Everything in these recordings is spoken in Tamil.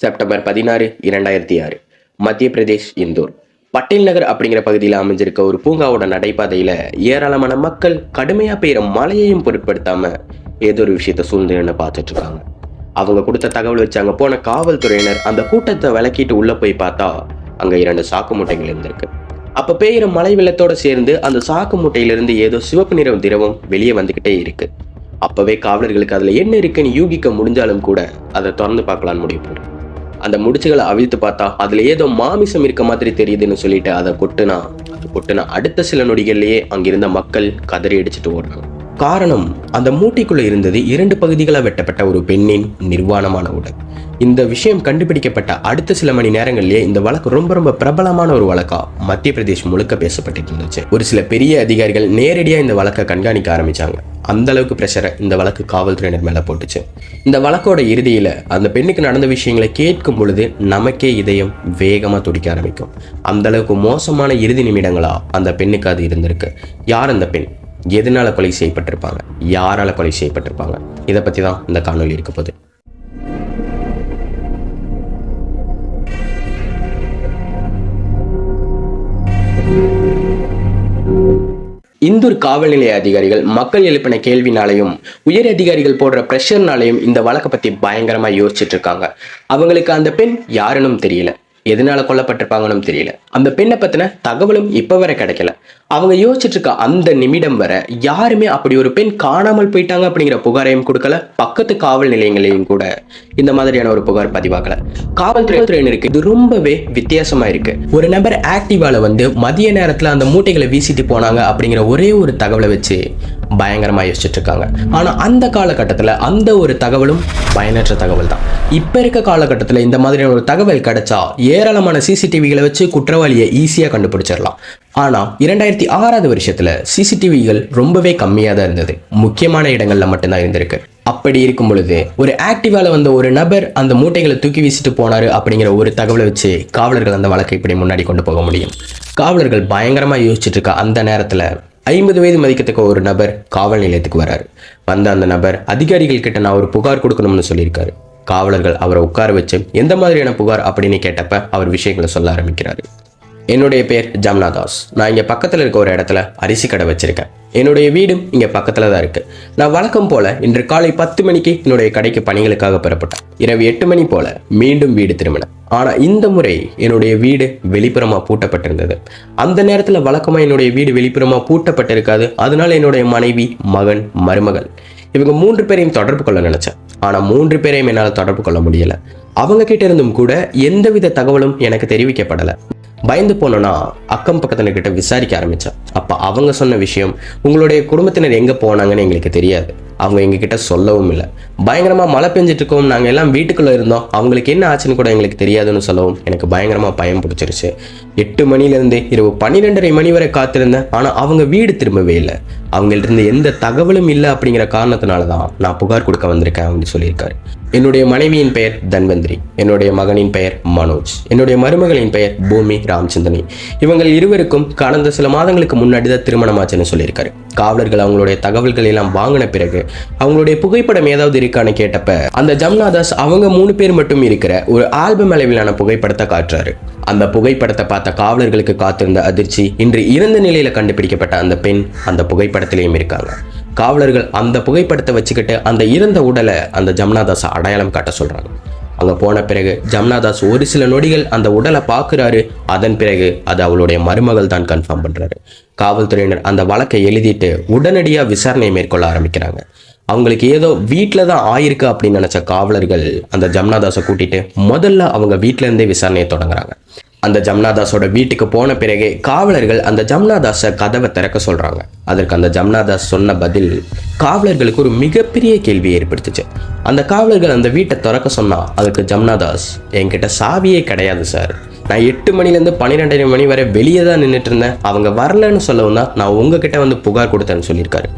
செப்டம்பர் பதினாறு இரண்டாயிரத்தி ஆறு. மத்திய பிரதேஷ் இந்தூர். பட்டேல் நகர் அப்படிங்கிற பகுதியில் அமைஞ்சிருக்க ஒரு பூங்காவோட நடைபாதையில ஏராளமான மக்கள் கடுமையா பெய்கிற மழையையும் பொருட்படுத்தாம ஏதோ ஒரு விஷயத்த சூழ்நிலைன்னு பார்த்துட்டு இருக்காங்க அவங்க கொடுத்த தகவல் வச்சு அங்க போன காவல்துறையினர் அந்த கூட்டத்தை விளக்கிட்டு உள்ள போய் பார்த்தா அங்க இரண்டு சாக்கு மூட்டைகள் இருந்திருக்கு. அப்ப பெய்கிற மழை வெள்ளத்தோட சேர்ந்து அந்த சாக்கு மூட்டையிலிருந்து ஏதோ சிவப்பு நிறம் திரவம் வெளியே வந்துகிட்டே இருக்கு. அப்பவே காவலர்களுக்கு அதுல என்ன இருக்குன்னு யூகிக்க முடிஞ்சாலும் கூட அதை திறந்து பார்க்கலான்னு முடிவு பண்றாங்க அந்த முடிச்சுகளை அவிழ்த்து பார்த்தா அதுல ஏதோ மாமிசம் இருக்க மாதிரி தெரியுதுன்னு சொல்லிட்டு அதை கொட்டுனா அது கொட்டுனா அடுத்த சில நொடிகள்லயே அங்கிருந்த மக்கள் கதறி அடிச்சுட்டு ஓடுறாங்க. காரணம் அந்த மூட்டைக்குள்ள இருந்தது இரண்டு பகுதிகளாக வெட்டப்பட்ட ஒரு பெண்ணின் நிர்வாணமான உடல். இந்த விஷயம் கண்டுபிடிக்கப்பட்ட அடுத்த சில மணி நேரங்களிலேயே இந்த வழக்கு ரொம்ப ரொம்ப பிரபலமான ஒரு வழக்கா மத்திய பிரதேஷ் முழுக்க பேசப்பட்டு இருந்துச்சு. ஒரு சில பெரிய அதிகாரிகள் நேரடியாக இந்த வழக்கை கண்காணிக்க ஆரம்பிச்சாங்க. அந்த அளவுக்கு ப்ரெஷரை இந்த வழக்கு காவல்துறையினர் மேலே போட்டுச்சு. இந்த வழக்கோட இறுதியில் அந்த பெண்ணுக்கு நடந்த விஷயங்களை கேட்கும் பொழுது நமக்கே இதயம் வேகமாக துடிக்க ஆரம்பிக்கும். அந்த அளவுக்கு மோசமான இறுதி நிமிடங்களா அந்த பெண்ணுக்கு அது இருந்திருக்கு. யார் அந்த பெண்? எதனால கொலை செய்யப்பட்டிருப்பாங்க? யாரால கொலை செய்யப்பட்டிருப்பாங்க? இதை பற்றி தான் இந்த காணொலி இருக்க போகுது. இந்தூர் காவல் நிலைய அதிகாரிகள் மக்கள் எழுப்பின கேள்வினாலையும் உயர் அதிகாரிகள் போடுற ப்ரெஷர்னாலையும் இந்த வழக்கை பத்தி பயங்கரமா யோசிச்சுட்டு இருக்காங்க. அவங்களுக்கு அந்த பெண் யாருன்னு தெரியல. எதனால கொல்லப்பட்டிருப்பாங்கன்னு தெரியல. அந்த பெண்ணை பத்தின தகவலும் இப்ப வரை கிடைக்கல. அவங்க யோசிச்சுட்டு இருக்க அந்த நிமிடம் வரை யாருமே அப்படி ஒரு பெண் காணாமல் போயிட்டாங்க அப்படிங்கிற புகாரையும் கொடுக்கல. பக்கத்து காவல் நிலையங்களையும் கூட இந்த மாதிரியான ஒரு புகார் பதிவாகல காவல்துறை இது ரொம்பவே வித்தியாசமா இருக்கு. ஒரு நபர் ஆக்டிவால வந்து மதிய நேரத்துல அந்த மூட்டைகளை வீசிட்டு போனாங்க அப்படிங்கிற ஒரே ஒரு தகவலை வச்சு பயங்கரமாக யோசிச்சுட்டு இருக்காங்க ஆனால் அந்த காலகட்டத்தில் அந்த ஒரு தகவலும் பயனற்ற தகவல் தான் இப்போ இருக்க காலகட்டத்தில் இந்த மாதிரியான ஒரு தகவல் கிடைச்சா ஏராளமான சிசிடிவிகளை வச்சு குற்றவாளியை ஈஸியாக கண்டுபிடிச்சிடலாம். ஆனால் இரண்டாயிரத்தி ஆறாவது வருஷத்தில் சிசிடிவிகள் ரொம்பவே கம்மியாக தான் இருந்தது. முக்கியமான இடங்களில் மட்டும்தான் இருந்திருக்கு. அப்படி இருக்கும் பொழுது ஒரு ஆக்டிவால வந்த ஒரு நபர் அந்த மூட்டைகளை தூக்கி வீசிட்டு போனார் அப்படிங்கிற ஒரு தகவலை வச்சு காவலர்கள் அந்த வழக்கை இப்படி முன்னாடி கொண்டு போக முடியும். காவலர்கள் பயங்கரமாக யோசிச்சுட்டு இருக்க அந்த நேரத்தில் ஐம்பது வயது மதிக்கத்தக்க ஒரு நபர் காவல் நிலையத்துக்கு வராரு. வந்த அந்த நபர் அதிகாரிகள் கிட்ட நான் ஒரு புகார் கொடுக்கணும்னு சொல்லியிருக்காரு. காவலர்கள் அவரை உட்கார வச்சு எந்த மாதிரியான புகார்? அப்படின்னு கேட்டப்ப அவர் விஷயங்களை சொல்ல ஆரம்பிக்கிறாரு. என்னுடைய பேர் ஜம்னா தாஸ். நான் இங்கே பக்கத்தில் இருக்க ஒரு இடத்துல அரிசி கடை வச்சிருக்கேன். என்னுடைய வீடும் இங்கே பக்கத்தில் தான் இருக்குது நான் வழக்கம் போல இன்று காலை பத்து மணிக்கு என்னுடைய கடைக்கு பணிகளுக்காக பெறப்பட்டேன். இரவு எட்டு மணி போல மீண்டும் வீடு திரும்பினேன். ஆனால் இந்த முறை என்னுடைய வீடு வெளிப்புறமாக பூட்டப்பட்டிருந்தது. அந்த நேரத்தில் வழக்கமாக என்னுடைய வீடு வெளிப்புறமாக பூட்டப்பட்டிருக்காது. அதனால் என்னுடைய மனைவி மகன் மருமகள் இவங்க மூன்று பேரையும் தொடர்பு கொள்ள நினச்சேன். ஆனால் மூன்று பேரையும் என்னால் தொடர்பு கொள்ள முடியலை. அவங்க கிட்ட இருந்தும் கூட எந்தவித தகவலும் எனக்கு தெரிவிக்கப்படலை. பயந்து போனோன்னா அக்கம் பக்கத்தினர்கிட்ட விசாரிக்க ஆரம்பித்தேன் அப்போ அவங்க சொன்ன விஷயம் உங்களுடைய குடும்பத்தினர் எங்கே போனாங்கன்னு எங்களுக்கு தெரியாது. அவங்க எங்ககிட்ட சொல்லவும் இல்லை. பயங்கரமாக மழை பெஞ்சிட்டு இருக்கோம் நாங்கள் எல்லாம் வீட்டுக்குள்ளே இருந்தோம். அவங்களுக்கு என்ன ஆச்சுன்னு கூட எங்களுக்கு தெரியாதுன்னு சொல்லவும் எனக்கு பயங்கரமாக பயம் பிடிச்சிருச்சு. எட்டு மணிலேருந்து இரவு பன்னிரெண்டரை மணி வரை காத்திருந்தேன் ஆனால் அவங்க வீடு திரும்பவே இல்லை. அவங்கள்ட்ட இருந்து எந்த தகவலும் இல்லை அப்படிங்கிற காரணத்தினால தான் நான் புகார் கொடுக்க வந்திருக்கேன் அப்படின்னு சொல்லியிருக்காரு. என்னுடைய மனைவியின் பெயர் தன்வந்திரி என்னுடைய மகனின் பெயர் மனோஜ் என்னுடைய மருமகளின் பெயர் பூமி ராம்சந்தனி. இவங்கள் இருவருக்கும் கடந்த சில மாதங்களுக்கு முன்னாடி தான் திருமணமாச்சுன்னு சொல்லியிருக்காரு. காவலர்கள் அவங்களுடைய தகவல்கள் எல்லாம் வாங்கின பிறகு அவங்களுடைய புகைப்படம் ஏதாவது இருக்கான்னு கேட்டப்ப அந்த ஜம்னாதாஸ் அவங்க மூணு பேர் மட்டும் இருக்கிற ஒரு ஆல்பம் அளவிலான புகைப்படத்தை காட்டுறாரு. அந்த புகைப்படத்தை பார்த்த காவலர்களுக்கு காத்திருந்த அதிர்ச்சி இன்று இறந்த நிலையில கண்டுபிடிக்கப்பட்ட அந்த பெண் அந்த புகைப்படத்திலையும் இருக்காங்க. காவலர்கள் அந்த புகைப்படத்தை வச்சுக்கிட்டு அந்த இறந்த உடலை அந்த ஜம்னாதாஸை அடையாளம் காட்ட சொல்றாங்க. அங்க போன பிறகு ஜம்னாதாஸ் ஒரு சில நொடிகள் அந்த உடலை பார்க்குறாரு. அதன் பிறகு அது அவளுடைய மருமகள் தான் கன்ஃபார்ம் பண்றாரு. காவல்துறையினர் அந்த வழக்கை எழுதிட்டு உடனடியாக விசாரணையை மேற்கொள்ள ஆரம்பிக்கிறாங்க. அவங்களுக்கு ஏதோ வீட்டில் தான் ஆயிருக்கு அப்படின்னு நினச்ச காவலர்கள் அந்த ஜம்னாதாஸை கூட்டிட்டு முதல்ல அவங்க வீட்டிலேருந்தே விசாரணையை தொடங்குறாங்க. அந்த ஜம்னாதாஸோட வீட்டுக்கு போன பிறகு காவலர்கள் அந்த ஜம்னாதாஸை கதவை திறக்க சொல்கிறாங்க அதற்கு அந்த ஜம்னாதாஸ் சொன்ன பதில் காவலர்களுக்கு ஒரு மிகப்பெரிய கேள்வியை ஏற்படுத்துச்சு. அந்த காவலர்கள் அந்த வீட்டை திறக்க சொன்னா அதுக்கு ஜம்னாதாஸ் என்கிட்ட சாவியே கிடையாது சார். நான் எட்டு மணிலேருந்து பன்னிரெண்டரை மணி வரை வெளியே தான் நின்றுட்டு இருந்தேன் அவங்க வரலன்னு சொல்லவும் தான் நான் உங்ககிட்ட வந்து புகார் கொடுத்தேன்னு சொல்லியிருக்காரு.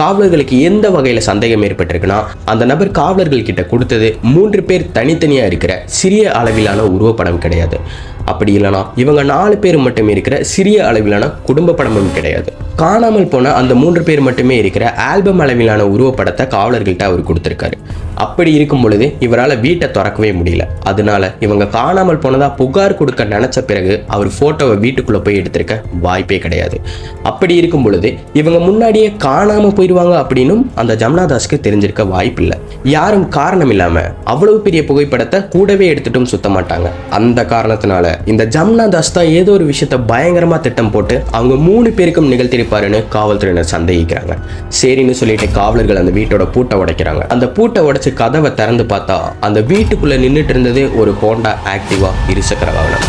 காவலர்களுக்கு எந்த வகையில் சந்தேகம் ஏற்பட்டிருக்குன்னா அந்த நபர் காவலர்கள் கிட்ட கொடுத்தது மூன்று பேர் தனித்தனியாக இருக்கிற சிறிய அளவிலான உருவப்படம் கிடையாது. அப்படி இல்லைனா இவங்க நாலு பேர் மட்டுமே இருக்கிற சிறிய அளவிலான குடும்ப படமும் கிடையாது. காணாமல் போன அந்த மூன்று பேர் மட்டுமே இருக்கிற ஆல்பம் அளவிலான உருவப்படத்தை காவலர்கள்ட்ட அவர் கொடுத்துருக்காரு. அப்படி இருக்கும் பொழுது இவரால் வீட்டை திறக்கவே முடியல. அதனால இவங்க காணாமல் போனதா புகார் கொடுக்க நினைச்ச பிறகு அவர் போட்டோவை வீட்டுக்குள்ள போய் எடுத்திருக்க வாய்ப்பே கிடையாது. அப்படி இருக்கும் பொழுது இவங்க முன்னாடியே காணாம போயிடுவாங்க அப்படின்னும் அந்த ஜமுனாதாஸ்க்கு தெரிஞ்சிருக்க வாய்ப்பு இல்லை யாரும் காரணம் இல்லாம அவ்வளவு பெரிய புகைப்படத்தை கூடவே எடுத்துட்டும் சுத்த மாட்டாங்க. அந்த காரணத்தினால இந்த ஜமுனாதாஸ் தான் ஏதோ ஒரு விஷயத்த பயங்கரமா திட்டம் போட்டு அவங்க மூணு பேருக்கும் நிகழ்த்திருப்பாருன்னு காவல்துறையினர் சந்தேகிக்கிறாங்க. சரின்னு சொல்லிட்டு காவலர்கள் அந்த வீட்டோட பூட்டை உடைக்கிறாங்க. அந்த பூட்டை உடைச்சு கதவை திறந்து பார்த்தா அந்த வீட்டுக்குள்ளே நின்றுட்டு இருந்தது ஒரு ஹோண்டா ஆக்டிவா இருசக்கர வாகனம்.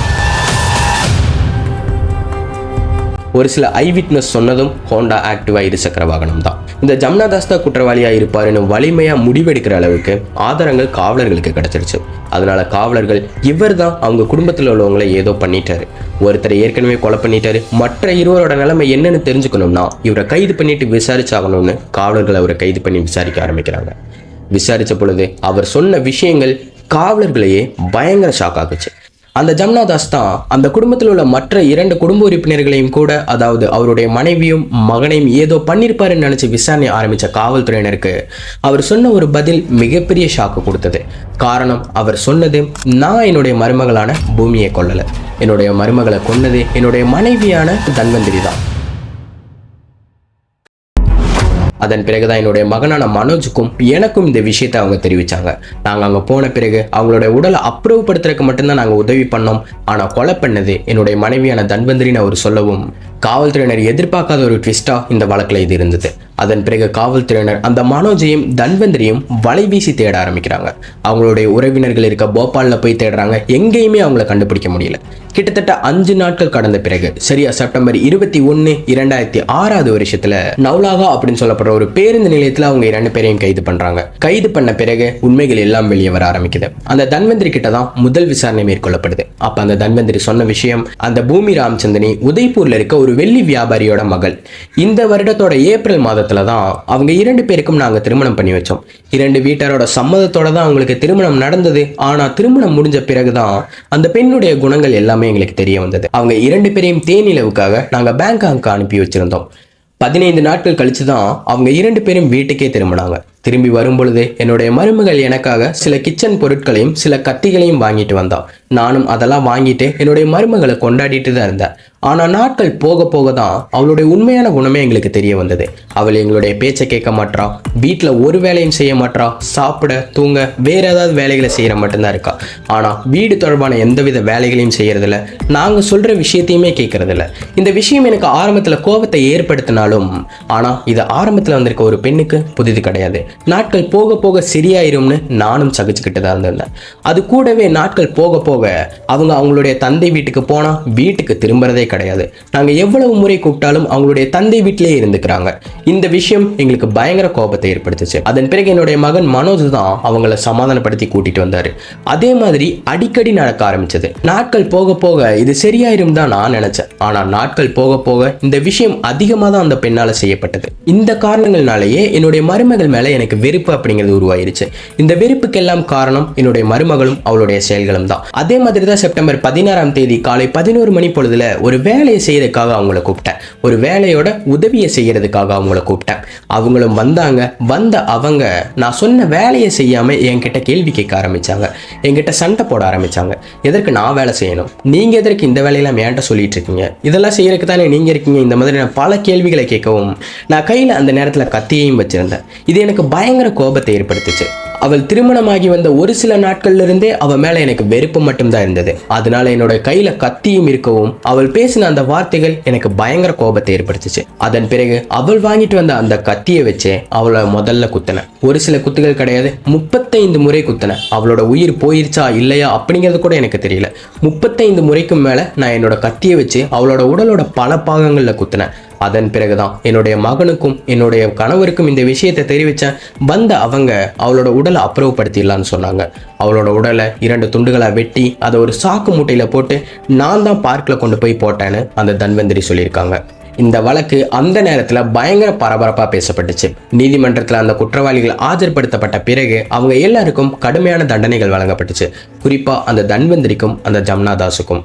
ஒரு சில ஐ விட்னஸ் சொன்னதும் ஹோண்டா ஆக்டிவா இருசக்கர வாகனம் தான். இந்த ஜம்னாதாஸ் தான் குற்றவாளியா இருப்பாருன்னு வலிமையாக முடிவெடுக்கிற அளவுக்கு ஆதாரங்கள் காவலர்களுக்கு கிடைச்சிருச்சு. அதனால காவலர்கள் இவர் தான் அவங்க குடும்பத்தில் உள்ளவங்களை ஏதோ பண்ணிட்டாரு. ஒருத்தரை ஏற்கனவே கொலை பண்ணிட்டாரு. மற்ற இருவரோட நிலைமை என்னன்னு தெரிஞ்சுக்கணும்னா இவரை கைது பண்ணிட்டு விசாரிச்சாகணும்னு காவலர்கள் அவரை கைது பண்ணி விசாரிக்க ஆரம்பிக்கிறாங்க. விசாரித்த பொழுது அவர் சொன்ன விஷயங்கள் காவலர்களையே பயங்கர ஷாக் ஆகுச்சு அந்த ஜம்னாதாஸ் தான் அந்த குடும்பத்தில் உள்ள மற்ற இரண்டு குடும்ப உறுப்பினர்களையும் கூட அதாவது அவருடைய மனைவியும் மகனையும் ஏதோ பண்ணியிருப்பாருன்னு நினச்சி விசாரணை ஆரம்பித்த காவல்துறையினருக்கு அவர் சொன்ன ஒரு பதில் மிகப்பெரிய ஷாக்கு கொடுத்தது. காரணம் அவர் சொன்னது நான் என்னுடைய மருமகளான பூமியை கொல்லலை. என்னுடைய மருமகளை கொன்னது என்னுடைய மனைவியான தன்வந்திரி தான். அதன் பிறகுதான் என்னுடைய மகனான மனோஜுக்கும் எனக்கும் இந்த விஷயத்தை அவங்க தெரிவிச்சாங்க. நாங்கள் அங்கே போன பிறகு அவங்களோட உடலை அப்புறவுப்படுத்துறதுக்கு மட்டும்தான் நாங்கள் உதவி பண்ணோம். ஆனால் கொலை பண்ணது என்னுடைய மனைவியான தன்வந்திரின்னு அவர் சொல்லவும் காவல்துறையினர் எதிர்பார்க்காத ஒரு ட்விஸ்டா இந்த வழக்கில் இது இருந்தது. அதன் பிறகு காவல்துறையினர் அந்த மனோஜையும் தன்வந்தரையும் வலை வீசி தேட ஆரம்பிக்கிறாங்க. அவங்களுடைய உறவினர்கள் இருக்க போபாலில் போய் தேடுறாங்க. எங்கேயுமே அவங்கள கண்டுபிடிக்க முடியல. கிட்டத்தட்ட அஞ்சு நாட்கள் கடந்த பிறகு சரியா செப்டம்பர் இருபத்தி ஒன்று இரண்டாயிரத்தி ஆறாவது வருஷத்துல நவுலாகா அப்படின்னு சொல்லப்படுற ஒரு பேருந்து நிலையத்தில் அவங்க இரண்டு பேரையும் கைது பண்றாங்க. கைது பண்ண பிறகு உண்மைகள் எல்லாம் வெளியே வர ஆரம்பிக்குது. அந்த தன்வந்திரி கிட்ட தான் முதல் விசாரணை மேற்கொள்ளப்படுது. அப்ப அந்த தன்வந்திரி சொன்ன விஷயம் அந்த பூமி ராமச்சந்தினி உதய்பூர்ல இருக்க ஒரு வெள்ளி வியாபாரியோட மகள். இந்த வருடத்தோட ஏப்ரல் மாதத்துல தான் அவங்க இரண்டு பேருக்கும் நாங்க திருமணம் பண்ணி வச்சோம். இரண்டு வீட்டாரோட சம்மதத்தோட தான் அவங்களுக்கு திருமணம் நடந்தது. ஆனா திருமணம் முடிஞ்ச பிறகுதான் அந்த பெண்ணுடைய குணங்கள் எல்லாமே எங்களுக்கு தெரிய வந்தது. அவங்க இரண்டு பேரையும் தேனிலவுக்காக நாங்க பேங்காங்க்கு அனுப்பி வச்சிருந்தோம். பதினைந்து நாட்கள் கழிச்சு தான் அவங்க இரண்டு பேரும் வீட்டுக்கே திரும்பினாங்க. திரும்பி வரும்பொழுது என்னுடைய மருமகள் எனக்காக சில கிச்சன் பொருட்களையும் சில கத்திகளையும் வாங்கிட்டு வந்தான் நானும் அதெல்லாம் வாங்கிட்டு என்னுடைய மருமகளை கொண்டாடிட்டு தான் இருந்தேன். ஆனால் நாட்கள் போக போக தான் அவளுடைய உண்மையான குணமே எங்களுக்கு தெரிய வந்தது. அவள் எங்களுடைய பேச்சை கேட்க மாட்றா வீட்டில் ஒரு வேலையும் செய்ய மாட்றா சாப்பிட தூங்க வேற ஏதாவது வேலைகளை செய்கிற மட்டும்தான் இருக்கா. ஆனால் வீடு தொடர்பான எந்தவித வேலைகளையும் செய்கிறதில்ல நாங்கள் சொல்கிற விஷயத்தையுமே கேட்கறதில்ல. இந்த விஷயம் எனக்கு ஆரம்பத்தில் கோபத்தை ஏற்படுத்தினாலும் ஆனால் இது ஆரம்பத்தில் வந்திருக்க ஒரு பெண்ணுக்கு புதிது கிடையாது. நாட்கள் போக போக சரியாயிரும்னு நானும் சகிச்சுக்கிட்டு தான் இருந்திருந்தேன் அது கூடவே நாட்கள் போக போக போக அவங்க அவங்களுடைய தந்தை வீட்டுக்கு போனால் வீட்டுக்கு திரும்புறதே கிடையாது. நாங்கள் எவ்வளவு முறை கூப்பிட்டாலும் அவங்களுடைய தந்தை வீட்டிலே இருந்துக்கிறாங்க. இந்த விஷயம் எங்களுக்கு பயங்கர கோபத்தை ஏற்படுத்துச்சு. அதன் பிறகு என்னுடைய மகன் மனோஜ் தான் அவங்கள சமாதானப்படுத்தி கூட்டிட்டு வந்தாரு. அதே மாதிரி அடிக்கடி நடக்க ஆரம்பிச்சது. நாட்கள் போக போக இது சரியாயிரும் தான் நான் நினைச்சேன். ஆனால் நாட்கள் போக போக இந்த விஷயம் அதிகமாக தான் அந்த பெண்ணால் செய்யப்பட்டது. இந்த காரணங்கள்னாலேயே என்னுடைய மருமகள் மேலே எனக்கு வெறுப்பு அப்படிங்கிறது உருவாயிருச்சு. இந்த வெறுப்புக்கெல்லாம் காரணம் என்னுடைய மருமகளும் அவளுடைய செயல்களும் தான். அதே அதே மாதிரி தான் செப்டம்பர் பதினாறாம் தேதி காலை பதினோரு மணி பொழுதுல ஒரு வேலையை செய்யறதுக்காக அவங்கள கூப்பிட்டேன். ஒரு வேலையோட உதவியை செய்யறதுக்காக அவங்கள கூப்பிட்டேன். அவங்களும் வந்தாங்க. வந்த அவங்க நான் சொன்ன வேலையை செய்யாம என்கிட்ட கேள்வி கேட்க ஆரம்பிச்சாங்க. என்கிட்ட சண்டை போட ஆரம்பிச்சாங்க. எதற்கு நான் வேலை செய்யணும்? நீங்க எதற்கு இந்த வேலையெல்லாம் ஏன்ட்ட சொல்லிட்டு இருக்கீங்க? இதெல்லாம் செய்யறதுக்கு தானே நீங்க இருக்கீங்க? இந்த மாதிரி நான் பல கேள்விகளை கேட்கவும் நான் கையில அந்த நேரத்துல கத்தியையும் வச்சிருந்தேன். இது எனக்கு பயங்கர கோபத்தை ஏற்படுத்துச்சு. அவள் திருமணமாகி வந்த ஒரு சில நாட்கள்ல இருந்தே அவள் மேல எனக்கு வெறுப்பு மட்டும்தான் இருந்தது. அதனால என்னோட கையில கத்தியும் இருக்கவும் அவள் பேசின அந்த வார்த்தைகள் எனக்கு பயங்கர கோபத்தை ஏற்படுத்துச்சு. அதன் பிறகு அவள் வாங்கிட்டு வந்த அந்த கத்தியை வச்சே அவளை முதல்ல குத்தினேன். ஒரு சில குத்துகள் கிடையாது முப்பத்தைந்து முறை குத்தினேன். அவளோட உயிர் போயிருச்சா இல்லையா அப்படிங்கிறது கூட எனக்கு தெரியல. முப்பத்தைந்து முறைக்கும் மேல நான் என்னோட கத்தியை வச்சு அவளோட உடலோட பல பாகங்கள்ல குத்தினேன். அதன் பிறகுதான் என்னுடைய மகனுக்கும் என்னுடைய கணவருக்கும் இந்த விஷயத்தை தெரிவித்தேன் வந்த அவங்க அவளோட உடலை அப்புறப்படுத்திடலான்னு சொன்னாங்க. அவளோட உடலை இரண்டு துண்டுகளாக வெட்டி அதை ஒரு சாக்கு மூட்டையில் போட்டு நான் தான் பார்க்கில் கொண்டு போய் போட்டேன்னு அந்த தன்வந்திரி சொல்லியிருக்காங்க. இந்த வழக்கு அந்த நேரத்தில் பயங்கர பரபரப்பாக பேசப்பட்டுச்சு. நீதிமன்றத்தில் அந்த குற்றவாளிகள் ஆஜர்படுத்தப்பட்ட பிறகு அவங்க எல்லாருக்கும் கடுமையான தண்டனைகள் வழங்கப்பட்டுச்சு. குறிப்பாக அந்த தன்வந்திரிக்கும் அந்த ஜம்னாதாஸுக்கும்